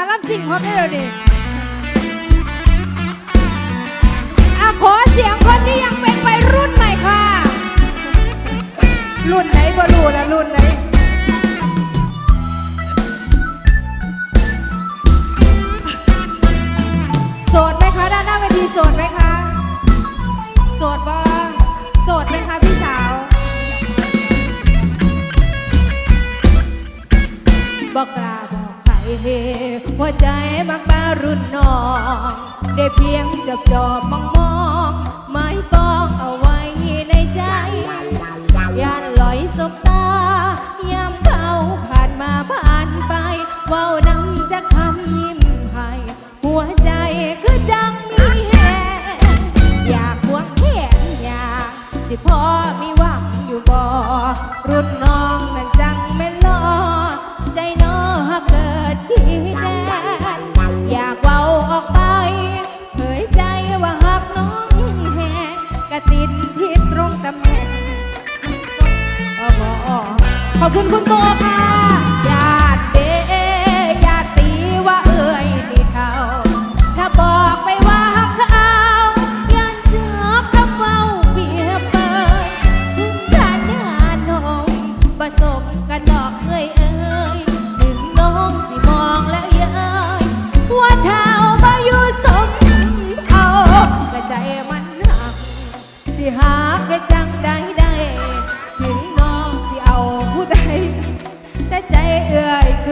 ารับสิ่งพร้อมได้เลยดิอขอเสียงคนที่ยังเป็นวัยรุ่นหน่อยค่ะ รุ่นไหนบ่รู้ละรุ่นไหนโสดไหมคะด้านหน้าเวทีโสดไหมคะ หัวใจมักบารุ่นน้อง ได้เพียงจับจอบมองมองไม่ปองเอาไว้ในใจยานลอยสบตา ขอบคุณคุณโบค่ะ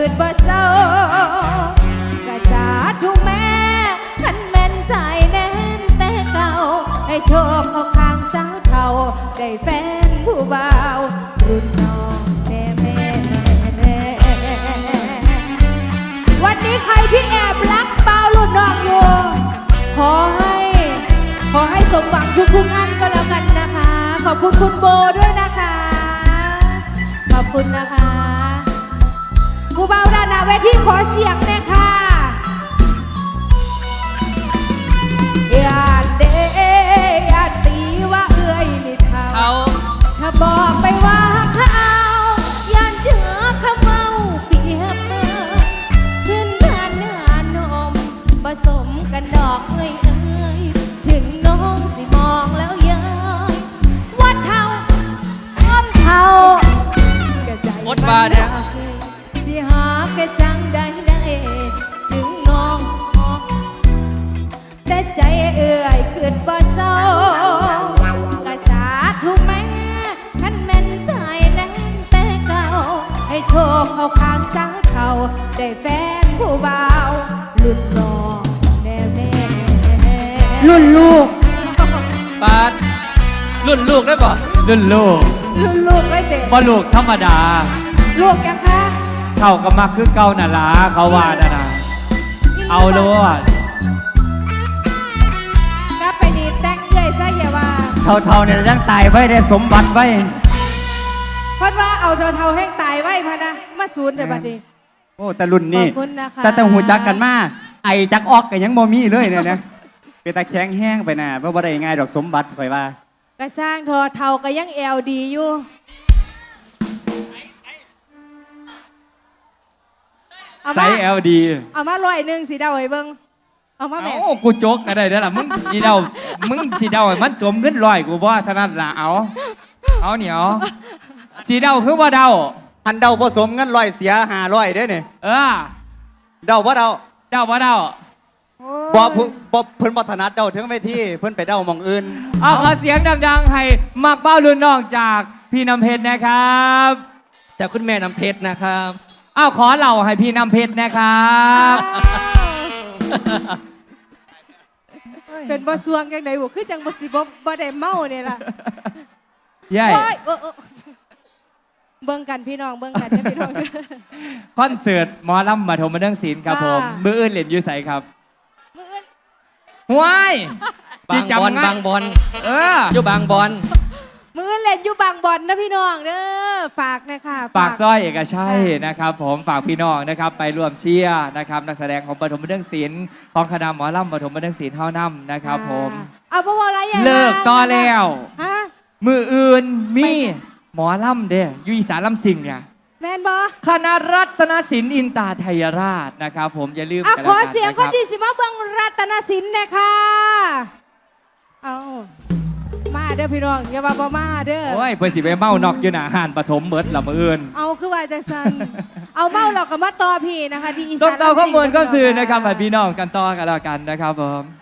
คืนบ่เศร้ากะสาธุแม่ขันแม่นสายแน่นแต่เก่า ให้โชคเอาข้างสาวเท่า ได้แฟนผู้บ่าวรุ่นน้องแม่แม่แม่วันนี้ใครที่แอบรักเบาวรุ่นน้องอยู่ ขอให้ ขอให้สมหวังทุกๆอันก็แล้วกันนะคะ ขอบคุณคุณโบด้วยนะคะ ขอบคุณนะคะ ครูเบาด้านหน้าเวทีขอเสียงแม่ค่ะ แฟนผู้บ่าวรุ่นน้องแน่แน่รุ่นลูกปาดรุ่นลูกได้ป่ะรุ่นลูกรุ่นลูกไม่เด็กบ่ลูกธรรมดา ลูกยังคะเท่าก็มักคือเก่าน่ะล่ะเขาว่าน่ะนะเอาโลดก็ไปดีแต่งเอื่อยซะอย่าว่าเท่าเท่าๆเนี่ยยังตายไว้ได้สมบัติไว้เพราะว่าเอาเท่าๆให้ตายไว้พะนะมาศูนย์เดี๋ยวบัดนี้ โอ้แต่รุ่นนี้ขอบคุณนะคะแต่แต่หูจักกันมาไอจักออกก็ยังบ่มีเลยเนี่ยนะเป็นตาแข็งแห้งไปน่ะเพราะบ่ได้ง่ายดอกสมบัติข่อยว่า ก็สร้างทอเท่าก็ยังแอลดีอยู่เอาไซมาส์ LD เอามาร้อยหนึ่งสีดาวไว้เบิ้งเอามาแม่ เอ้ากูโจกก็ได้เด้อล่ะมึงสิเดามึงสิเดาให้มันสมเงินร้อยกูบ่เท่านั้นล่ะเอาเอาเหนียวสิเดาคือบ่เดา อันเดาผสมเงินร้อยเสียหาร้อยเด้อเนี่ยเออ เดาว่าเดาเดาบ่เดาบ่เพิ่นบ่เพิ่นบ่ถนัดเดาถึงเวทีเพิ่นไปเดาหมองอื่นเอาขอเสียงดังๆให้มักเป้ารุ่นน้องจากพี่น้ำเพชรนะครับจากคุณแม่น้ำเพชรนะครับอ้าวขอเหล่าให้พี่น้ำเพชรนะครับเป็นบ่สวงจังไดบ่คือจังบ่สิบ่บ่ได้เมาเนี่ยล่ะเย้โอ้ย เออเออเบิ่งกันพี่น้องเบิ่งกันนะพี่น้อง คอนเสิร์ตหมอลำมาทมมาเรื่องศิลป์ครับผมค่ะ มืออื่นเล่นอยูใสครับมื้ออื่นว้ายบางบอลจำง่ยบางบอลเอออยู่บางบอลมื้ออื่นเล่นอยู่บางบ่อนนะพี่น้องเด้อฝากนะคะฝากสร้อยเอกชัยนะครับ ผมฝากพี่น้องนะครับไปร่วมเชียร์นะครับนักแสดงของปฐมเรื่องศิลป์ของคณะหมอลำปฐมเรื่องศิลป์เท่านั้นนะครับ ผม เอาบ่ว่าอะไรอย่างเลิกต่อแล้ว ฮะ มืออื่นมีไปสิ หมอลำเด้ออยูอีสานลำสิงเนี่ยแมนบอคณะรัตนศิลป์อินตาไทยราชนะครับ ผมอย่าลืมอะกันขอแล้วกันเสียงนะครันบที่สิมาเบิ่งรัตนศิลป์นะคะเอามาเด้อพี่น้องอย่าว่าบ่มาเด้อ โอ้ยเพื่อสิไปเมานอกอยู่หนาหานปฐมเบิดละมืออื่น เอาคือว่าจังสัน เอาเมาเราก็มาต่อพี่นะคะที่อีสานส่งต่อข้อมูลลำก็สิงสื่อพี่งนะครับให้พี่น้องกันต่อกันแล้วกันนะครับผม